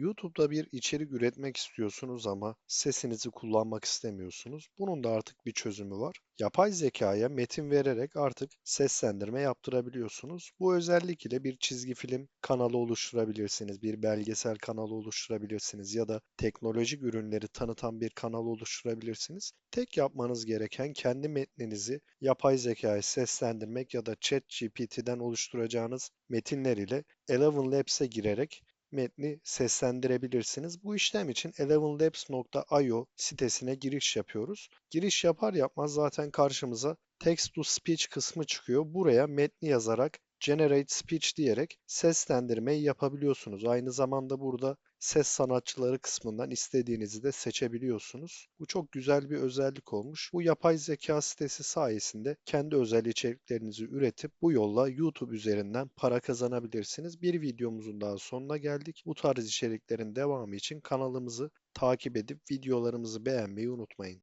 YouTube'da bir içerik üretmek istiyorsunuz ama sesinizi kullanmak istemiyorsunuz. Bunun da artık bir çözümü var. Yapay zekaya metin vererek artık seslendirme yaptırabiliyorsunuz. Bu özellik ile bir çizgi film kanalı oluşturabilirsiniz, bir belgesel kanalı oluşturabilirsiniz ya da teknolojik ürünleri tanıtan bir kanal oluşturabilirsiniz. Tek yapmanız gereken kendi metninizi yapay zekaya seslendirmek ya da ChatGPT'den oluşturacağınız metinler ile Eleven Labs'e girerek metni seslendirebilirsiniz. Bu işlem için elevenlabs.io sitesine giriş yapıyoruz. Giriş yapar yapmaz zaten karşımıza text to speech kısmı çıkıyor. Buraya metni yazarak generate speech diyerek seslendirmeyi yapabiliyorsunuz. Aynı zamanda burada ses sanatçıları kısmından istediğinizi de seçebiliyorsunuz. Bu çok güzel bir özellik olmuş. Bu yapay zeka sitesi sayesinde kendi özel içeriklerinizi üretip bu yolla YouTube üzerinden para kazanabilirsiniz. Bir videomuzun daha sonuna geldik. Bu tarz içeriklerin devamı için kanalımızı takip edip videolarımızı beğenmeyi unutmayın.